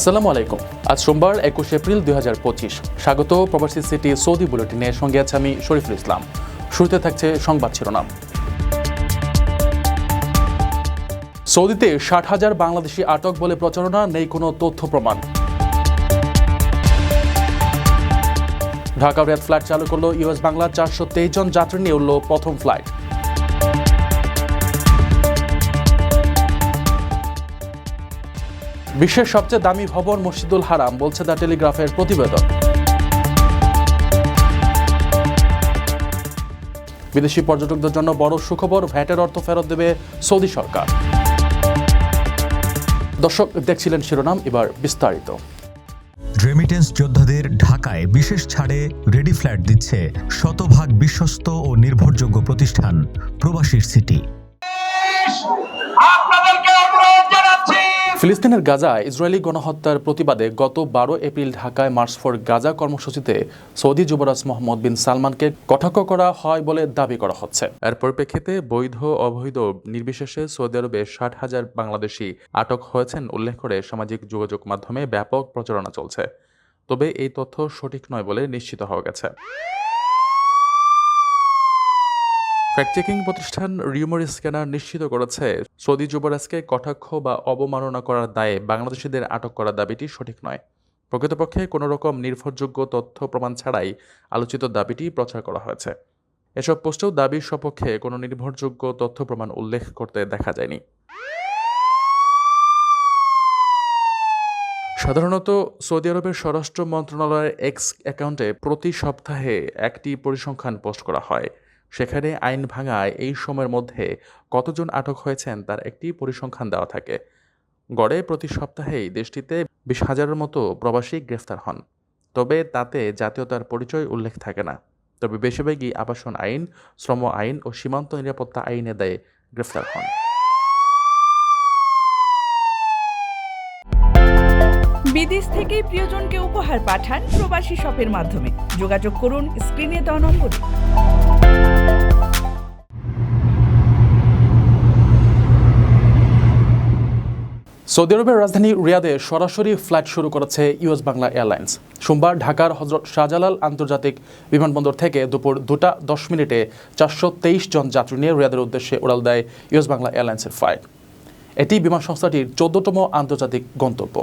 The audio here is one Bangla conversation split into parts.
আসসালামু আলাইকুম। আজ সোমবার, একুশ এপ্রিল দুই হাজার পঁচিশ। স্বাগত প্রবাসী সিটি সৌদি বুলেটিনে। সঙ্গে আছে আমি শরীফুল ইসলাম। শুরুতে থাকছে সংবাদ শিরোনাম। সৌদিতে ষাট হাজার বাংলাদেশি আটক বলে প্রচারণা, নেই কোনো তথ্য প্রমাণ। ঢাকা রেড ফ্লাইট চালু করল ইউএস বাংলা চারশো তেইশ জন যাত্রী নিয়ে উঠল প্রথম ফ্লাইট। বিশ্বের সবচেয়ে দামি ভবন মসজিদুল হারাম বলছে দ্য টেলিগ্রাফের প্রতিবেদন বিদেশি পর্যটকদের জন্য বড় সুখবর ভ্যাটের অর্থ ফেরত দেবে সৌদি সরকার। দর্শক দেখছিলেন শিরোনাম এবার বিস্তারিত। রেমিটেন্স যোদ্ধাদের ঢাকায় বিশেষ ছাড়ে রেডি ফ্ল্যাট দিচ্ছে শতভাগ বিশ্বস্ত ও নির্ভরযোগ্য প্রতিষ্ঠান প্রবাসীর সিটি। ফিলিস্তিনের গাজা ইসরায়েলি গণহত্যার প্রতিবাদে গত বারো এপ্রিল ঢাকায় মার্চ ফর গাজা কর্মসূচিতে সৌদি যুবরাজ মোহাম্মদ বিন সালমানকে কটাক্ষ করা হয় বলে দাবি করা হচ্ছে। এর পরিপ্রেক্ষিতে বৈধ অবৈধ নির্বিশেষে সৌদি আরবে ষাট হাজার বাংলাদেশি আটক হয়েছেন উল্লেখ করে সামাজিক যোগাযোগ মাধ্যমে ব্যাপক প্রচারণা চলছে। তবে এই তথ্য সঠিক নয় বলে নিশ্চিত হওয়া গেছে। ফ্যাক্ট চেকিং প্রতিষ্ঠান রিউমার স্ক্যানার নিশ্চিত করেছে, সৌদি যুবরাজকে কটাক্ষ বা অবমাননা করার দায়ে বাংলাদেশিদের আটক করার দাবিটি সঠিক নয়। প্রকৃতপক্ষে কোনো রকম নির্ভরযোগ্য তথ্য প্রমাণ ছাড়াই আলোচিত দাবিটি প্রচার করা হয়েছে। এসব পোস্টেও দাবির সপক্ষে কোনো নির্ভরযোগ্য তথ্য প্রমাণ উল্লেখ করতে দেখা যায়নি। সাধারণত সৌদি আরবের স্বরাষ্ট্র মন্ত্রণালয়ের এক্স অ্যাকাউন্টে প্রতি সপ্তাহে একটি পরিসংখ্যান পোস্ট করা হয়। সেখানে আইন ভাঙায় এই সময়ের মধ্যে কতজন আটক হয়েছেন তার একটি পরিসংখ্যান দেওয়া থাকে। গড়ে প্রতি সপ্তাহেই দেশটিতে বিশ হাজারের মতো প্রবাসী গ্রেফতার হন। তবে তাতে জাতীয়তার পরিচয় উল্লেখ থাকে না। তবে বেশিরভাগই আবাসন আইন, শ্রম আইন ও সীমান্ত নিরাপত্তা আইনে দেয় গ্রেফতার হন। বিদেশ থেকে প্রিয়জনকে উপহার পাঠান প্রবাসী শপের মাধ্যমে। যোগাযোগ করুন স্ক্রিনে দেওয়া নম্বরে। সৌদি আরবের রাজধানী রিয়াদে সরাসরি ফ্লাইট শুরু করেছে ইউএস বাংলা এয়ারলাইন্স। সোমবার ঢাকার হজরত শাহজালাল আন্তর্জাতিক বিমানবন্দর থেকে দুপুর দুটা দশ মিনিটে চারশো তেইশ জন যাত্রী নিয়ে রিয়াদের উদ্দেশ্যে উড়াল দেয় ইউএস বাংলা এয়ারলাইন্সের ফ্লাইট। এটি বিমান সংস্থাটির চোদ্দতম আন্তর্জাতিক গন্তব্য।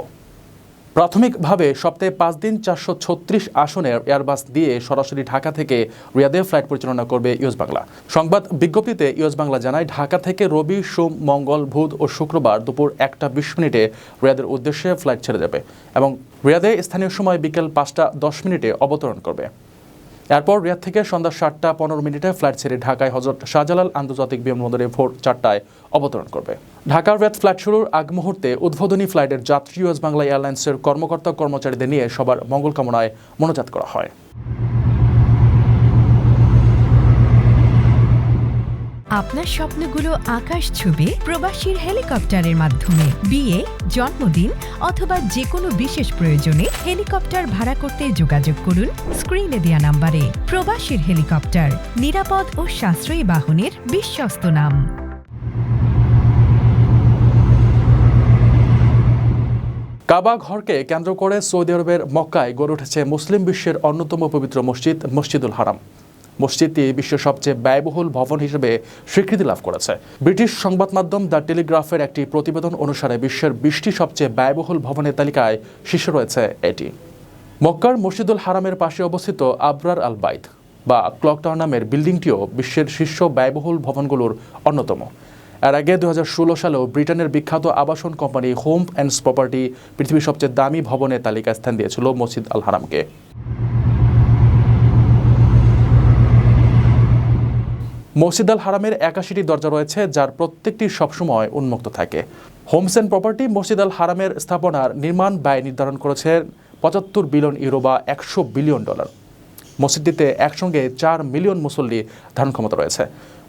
প্রাথমিকভাবে সপ্তাহে পাঁচ দিন চারশো ছত্রিশ আসনের এয়ারবাস দিয়ে সরাসরি ঢাকা থেকে রিয়াদে ফ্লাইট পরিচালনা করবে ইউএস বাংলা। সংবাদ বিজ্ঞপ্তিতে ইউএস বাংলা জানায়, ঢাকা থেকে রবি, সোম, মঙ্গল, বুধ ও শুক্রবার দুপুর একটা বিশ মিনিটে রিয়াদের উদ্দেশ্যে ফ্লাইট ছেড়ে যাবে এবং রিয়াদে স্থানীয় সময় বিকেল পাঁচটা দশ মিনিটে অবতরণ করবে। এরপর রিয়াদ থেকে সন্ধ্যা সাতটা পনেরো মিনিটে ফ্লাইট ছেড়ে ঢাকায় হজরত শাহজালাল আন্তর্জাতিক বিমানবন্দরে ভোর চারটায় অবতরণ করবে। ঢাকার রিয়াদ ফ্লাইট শুরুর আগ মুহূর্তে উদ্বোধনী ফ্লাইটের যাত্রী ইউএস বাংলা এয়ারলাইন্সের কর্মকর্তা কর্মচারীদের নিয়ে সবার মঙ্গল কামনায় মনোজাত করা হয়। আপনার স্বপ্নগুলো আকাশ ছুবে প্রবাসীর হেলিকপ্টারের মাধ্যমে। বিয়ে, জন্মদিন অথবা যে কোনো বিশেষ প্রয়োজনে হেলিকপ্টার ভাড়া করতে যোগাযোগ করুন স্ক্রিনে দেয়া নাম্বারে। প্রবাসীর হেলিকপ্টার, নিরাপদ ও সাশ্রয়ী বাহনের বিশ্বস্ত নাম। কাবা ঘরকে কেন্দ্র করে সৌদি আরবের মক্কায় গড়ে উঠেছে মুসলিম বিশ্বের অন্যতম পবিত্র মসজিদ, মসজিদুল হারাম। মসজিদটি বিশ্বের সবচেয়ে ব্যয়বহুল ভবন হিসেবে স্বীকৃতি লাভ করেছে। ব্রিটিশ সংবাদ মাধ্যম দ্য টেলিগ্রাফের একটি প্রতিবেদন অনুসারে বিশ্বের বিশটি সবচেয়ে ব্যয়বহুল ভবনের তালিকায় শীর্ষে রয়েছে এটি। মক্কার মসজিদুল হারামের পাশে অবস্থিত আবরার আল বাইদ বা ক্লক টাওয়ার নামের বিল্ডিংটিও বিশ্বের শীর্ষ ব্যয়বহুল ভবনগুলোর অন্যতম। এর আগে দু হাজার ষোলো সালেও ব্রিটেনের বিখ্যাত আবাসন কোম্পানি হোম অ্যান্ড প্রপার্টি পৃথিবীর সবচেয়ে দামি ভবনের তালিকায় স্থান দিয়েছিল মসজিদ আল হারামকে। মসজিদ আল হারামের একাশিটি দরজা রয়েছে, যার প্রত্যেকটি সবসময় উন্মুক্ত থাকে। হোমস অ্যান্ড প্রপার্টি মসজিদ আল হারামের স্থাপনার নির্মাণ ব্যয় নির্ধারণ করেছে পঁচাত্তর বিলিয়ন ইউরো বা একশো বিলিয়ন ডলার। মসজিদটিতে একসঙ্গে চার মিলিয়ন মুসল্লি ধারণ ক্ষমতা রয়েছে।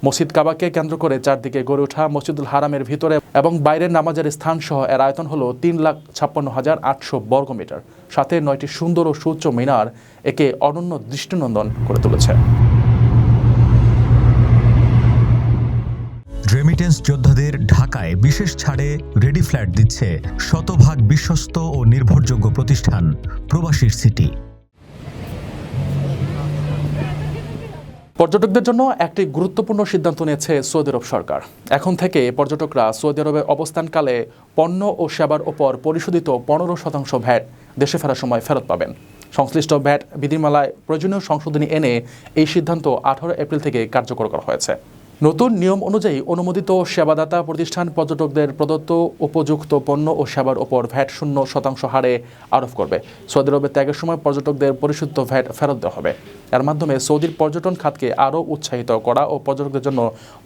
মসজিদ কাবাকে কেন্দ্র করে চারদিকে গড়ে ওঠা মসজিদুল হারামের ভিতরে এবং বাইরের নামাজের স্থান সহ এর আয়তন হল তিন লাখ ছাপ্পান্ন হাজার আটশো বর্গ মিটার। সাথে নয়টি সুন্দর ও সুউচ্চ মিনার একে অনন্য দৃষ্টিনন্দন করে তুলেছে। রেমিটেন্স যোদ্ধাদের ঢাকায় বিশেষ ছাড়ে রেডি ফ্ল্যাট দিচ্ছে শতভাগ বিশ্বস্ত ও নির্ভরযোগ্য প্রতিষ্ঠান প্রবাসীর সিটি। পর্যটকদের জন্য একটি গুরুত্বপূর্ণ সিদ্ধান্ত নিয়েছে সৌদি আরব সরকার। এখন থেকে পর্যটকরা সৌদি আরবে অবস্থানকালে পণ্য ও সেবার ওপর পরিশোধিত পনেরো শতাংশ ভ্যাট দেশে ফেরার সময় ফেরত পাবেন। সংশ্লিষ্ট ভ্যাট বিধিমালায় প্রয়োজনীয় সংশোধনী এনে এই সিদ্ধান্ত আঠারো এপ্রিল থেকে কার্যকর করা হয়েছে। নতুন নিয়ম অনুযায়ী অনুমোদিত সেবাদাতা প্রতিষ্ঠান পর্যটকদের প্রদত্ত উপযুক্ত পণ্য ও সেবার ওপর ভ্যাট শূন্য শতাংশ হারে আরোপ করবে। সৌদি আরবে ত্যাগের সময় পর্যটকদের পরিশুদ্ধ ভ্যাট ফেরত দেওয়া হবে। এর মাধ্যমে সৌদির পর্যটন খাতকে আরও উৎসাহিত করা ও পর্যটকদের জন্য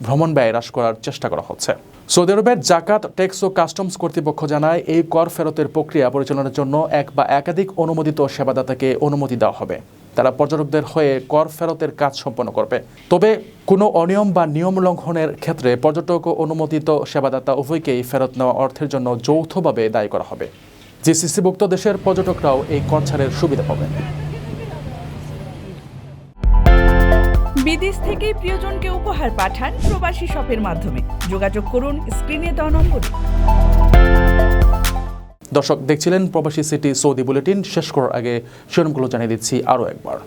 ভ্রমণ ব্যয় হ্রাস করার চেষ্টা করা হচ্ছে। সৌদি আরবের জাকাত, ট্যাক্স ও কাস্টমস কর্তৃপক্ষ জানায়, এই কর ফেরতের প্রক্রিয়া পরিচালনার জন্য এক বা একাধিক অনুমোদিত সেবাদাতাকে অনুমতি দেওয়া হবে। তারা পর্যটকদের হয়ে কর ফেরতের কাজ সম্পন্ন করবে। তবে কোনো অনিয়ম বা নিয়ম লঙ্ঘনের ক্ষেত্রে পর্যটক ও অনুমোদিত সেবাদাতা উভয়কেই ফেরত নেওয়া অর্থের জন্য যৌথভাবে দায়ী করা হবে। জিসিসিভুক্ত দেশের পর্যটকরাও এই কর ছাড়ের সুবিধা পাবেন। বিদেশ থেকে প্রিয়জনকে উপহার পাঠান প্রবাসী শপের মাধ্যমে। যোগাযোগ করুন, স্ক্রিনে দেওয়া নম্বরে। দর্শক দেখছিলেন প্রবাসী সিটি সৌদি বুলেটিন। শেষ করার আগে শিরোনামগুলো জানিয়ে দিচ্ছি আরও একবার।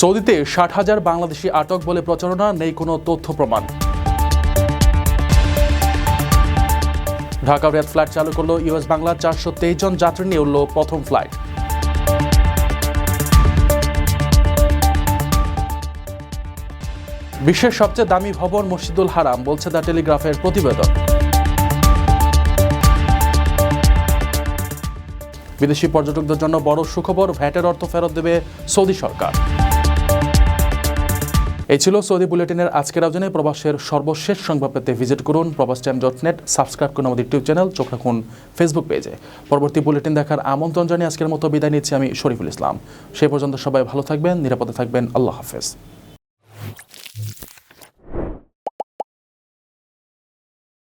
সৌদিতে ষাট হাজার বাংলাদেশি আটক বলে প্রচারণা, নেই কোনো তথ্য প্রমাণ। ঢাকা রেড ফ্লাইট চালু করল ইউএস বাংলা, চারশো তেইশ জন যাত্রী নিয়ে উঠল প্রথম ফ্লাইট। বিশ্বের সবচেয়ে দামি ভবন মসজিদুল হারাম, বলছে দ্য টেলিগ্রাফের প্রতিবেদন। বিদেশি পর্যটকদের জন্য বড় সুখবর, ভ্যাটের অর্থ ফেরত দেবে সৌদি সরকার। এই ছিল সৌদি বুলেটিনের আজকের আয়োজনে প্রবাসের সর্বশেষ সংবাদ পেতে ভিজিট করুন প্রবাস টাইম ডট নেট সাবস্ক্রাইব করুন আমাদের ইউটিউব চ্যানেল, চোখ রাখুন ফেসবুক পেজে। পরবর্তী বুলেটিন দেখার আমন্ত্রণ জানিয়ে আজকের মতো বিদায় নিচ্ছি আমি শরীফুল ইসলাম। সেই পর্যন্ত সবাই ভালো থাকবেন, নিরাপদে থাকবেন, আল্লাহ হাফেজ।